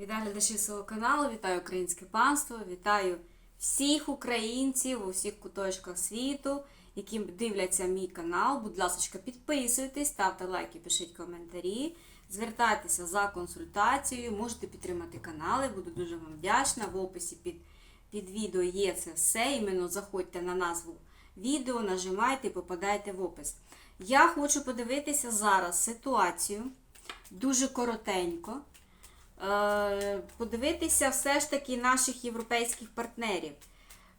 Вітаю глядачів свого каналу, вітаю українське панство, вітаю всіх українців у всіх куточках світу, які дивляться мій канал. Будь ласка, підписуйтесь, ставте лайки, пишіть коментарі, звертайтеся за консультацією, можете підтримати канали, буду дуже вам вдячна. В описі під, під відео є це все. Іменно заходьте на назву відео, нажимайте і попадайте в опис. Я хочу подивитися зараз ситуацію дуже коротенько подивитися все ж таки наших європейських партнерів.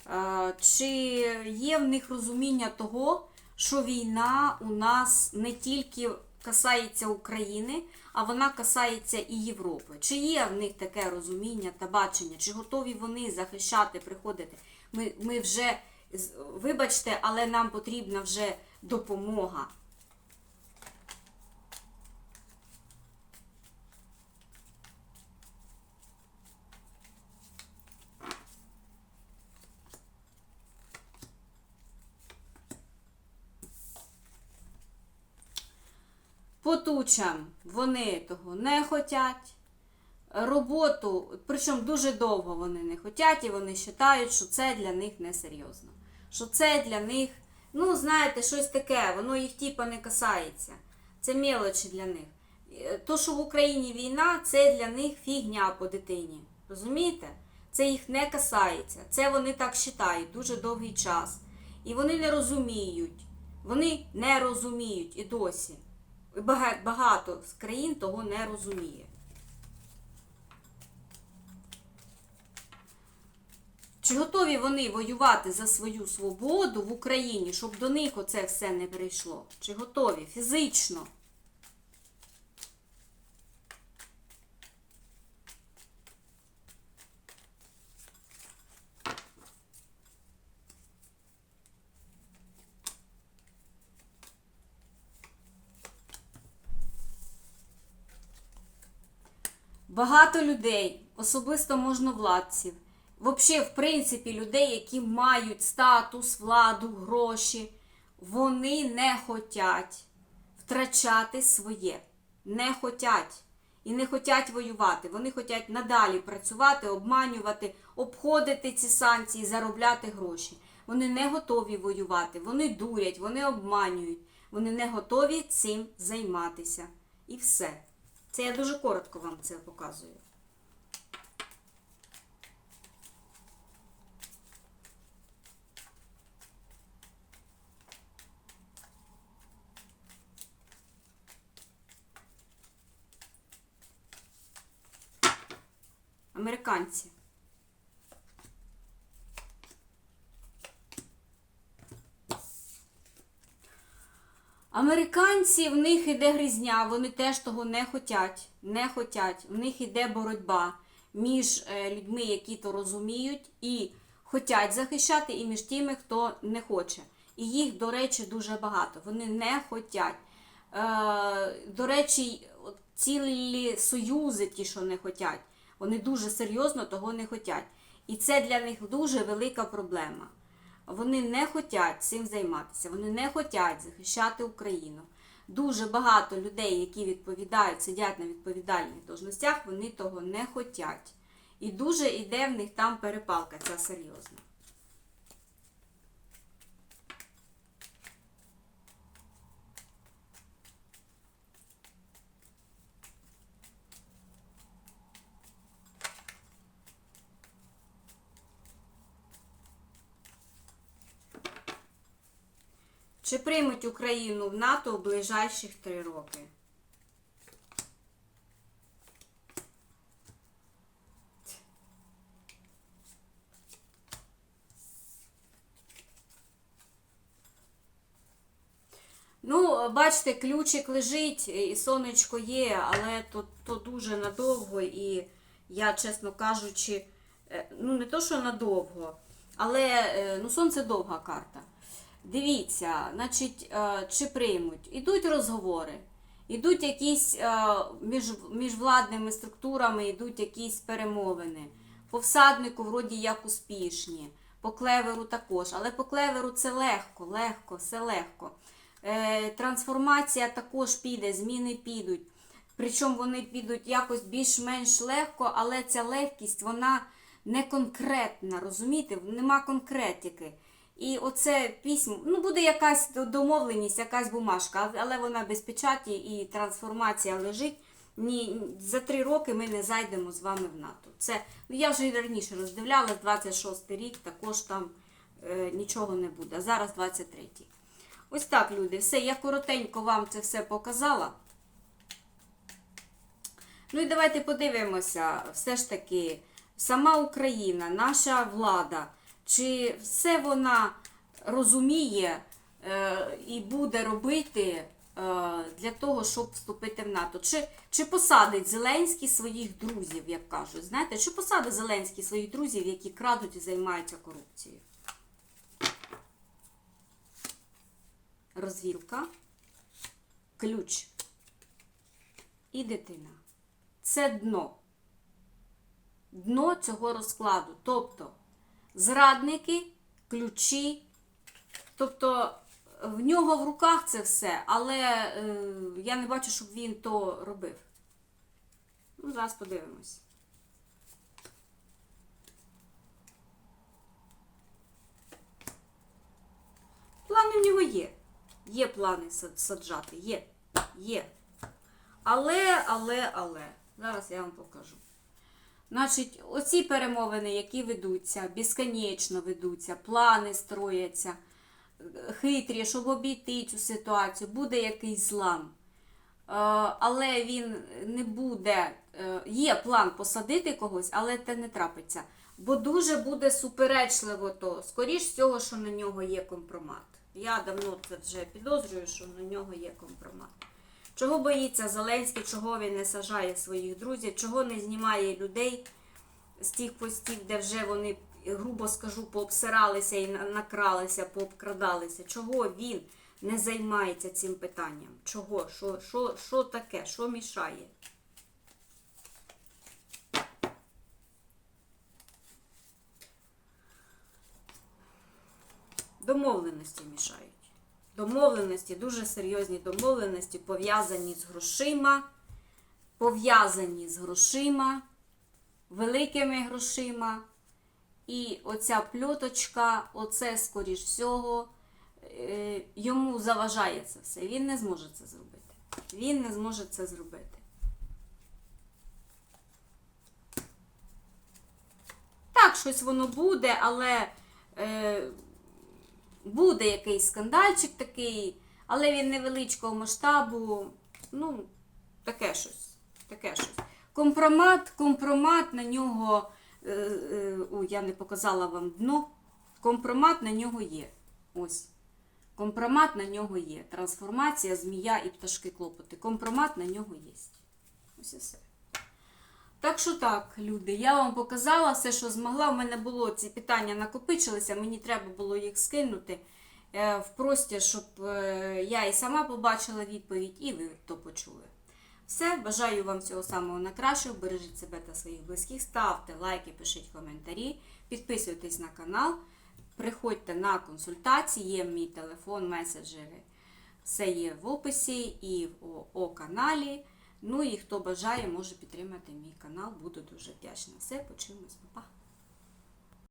Е, Чи є в них розуміння того, що війна у нас не тільки касається України, а вона касається і Європи? Чи є в них таке розуміння та бачення? Чи готові вони захищати, приходити? Ми, ми вже, вибачте, але нам потрібна вже допомога. По тучам вони того не хотять. Роботу, причому дуже довго вони не хотять, і вони вважають, що це для них несерйозно. Що це для них, ну, знаєте, щось таке, воно їх типа не касається. Це мелочі для них. Е, То, що в Україні війна, це для них фігня по дитині. Розумієте? Це їх не касається. Це вони так вважають дуже довгий час. І вони не розуміють. Вони не розуміють і досі. Багато з країн того не розуміє. Чи готові вони воювати за свою свободу в Україні, щоб до них оце все не прийшло? Чи готові фізично? Багато людей, особисто можновладців, взагалі, в принципі, людей, які мають статус, владу, гроші, вони не хочуть втрачати своє. Не хочуть. І не хочуть воювати. Вони хочуть надалі працювати, обманювати, обходити ці санкції, заробляти гроші. Вони не готові воювати, вони дурять, вони обманюють, вони не готові цим займатися. І все. Це я дуже коротко вам це показую. Американці. Американці, в них іде грізня, вони теж того не хотять, не хотять. В них іде боротьба між е, людьми, які то розуміють і хочуть захищати, і між тими, хто не хоче. І їх, до речі, дуже багато. Вони не хотять. Е, до речі, цілі союзи, ті, що не хотять, вони дуже серйозно того не хотять. І це для них дуже велика проблема. Вони не хочуть цим займатися, вони не хочуть захищати Україну. Дуже багато людей, які відповідають, сидять на відповідальних должностях, вони того не хочуть. І дуже йде в них там перепалка, ця серйозна. Чи приймуть Україну в НАТО у ближайших три роки? Ну, бачите, ключик лежить, і сонечко є, але то, то дуже надовго, і я, чесно кажучи, е, ну не то, що надовго, але е, ну, сонце довга карта. Дивіться, значить, е, чи приймуть. Ідуть розговори, ідуть якісь е, між, між владними структурами, йдуть якісь перемовини. По всаднику, вроді як успішні, по клеверу також. Але по клеверу це легко, легко, все легко. Е, Трансформація також піде, зміни підуть. Причому вони підуть якось більш-менш легко, але ця легкість, вона не конкретна, розумієте? Нема конкретики. І оце письмо, ну буде якась домовленість, якась бумажка, але вона без печаті і трансформація лежить. Ні, за три роки ми не зайдемо з вами в НАТО. Це ну я вже раніше роздивлялась, 26 рік також там е, нічого не буде. Зараз 23-й. Ось так, люди. Все, я коротенько вам це все показала. Ну і давайте подивимося, все ж таки, сама Україна, наша влада, чи все вона розуміє е, і буде робити е, для того, щоб вступити в НАТО? Чи, чи посадить Зеленський своїх друзів, як кажуть? Знаєте, чи посадить Зеленський своїх друзів, які крадуть і займаються корупцією? Розвілка, ключ і дитина. Це дно. Дно цього розкладу. Тобто зрадники, ключі. Тобто в нього в руках це все, але е, я не бачу, щоб він то робив. Ну, зараз подивимось. Плани в нього є. Є плани саджати, є. Є. Але, але, але. Зараз я вам покажу. Значить, оці перемовини, які ведуться, безконечно ведуться, плани строяться, е, хитрі, щоб обійти цю ситуацію, буде якийсь злам. Е, Але він не буде. е, Є план посадити когось, але це не трапиться. Бо дуже буде суперечливо то. Скоріш всього, що на нього є компромат. Я давно це вже підозрюю, що на нього є компромат. Чого боїться Зеленський, чого він не сажає своїх друзів, чого не знімає людей з тих постів, де вже вони, грубо скажу, пообсиралися і накралися, пообкрадалися. Чого він не займається цим питанням? Чого? Що, що, що таке? Що мішає? Домовленості мішають. Домовленості, дуже серйозні домовленості, пов'язані з грошима, пов'язані з грошима, великими грошима. І оця пльоточка, оце, скоріш всього, е, йому заважає це все. Він не зможе це зробити. Він не зможе це зробити. Так, щось воно буде, але е, буде якийсь скандальчик такий, але він невеличкого масштабу. Ну, таке щось. Таке щось. Компромат, компромат на нього. Е, е, ой, я не показала вам дно. Компромат на нього є. Ось. Компромат на нього є. Трансформація, змія і пташки клопоти. Компромат на нього є. Ось і все. Так що так, люди, я вам показала все, що змогла. У мене було ці питання накопичилися, мені треба було їх скинути е, в простір, щоб е, я і сама побачила відповідь, і ви то почули. Все, бажаю вам всього самого найкращого. Бережіть себе та своїх близьких, ставте лайки, пишіть коментарі, підписуйтесь на канал, приходьте на консультації, є мій телефон, меседжери. Все є в описі і в О-каналі. Ну і хто бажає, може підтримати мій канал. Буду дуже вдячна. Все, почуємось, Па-па.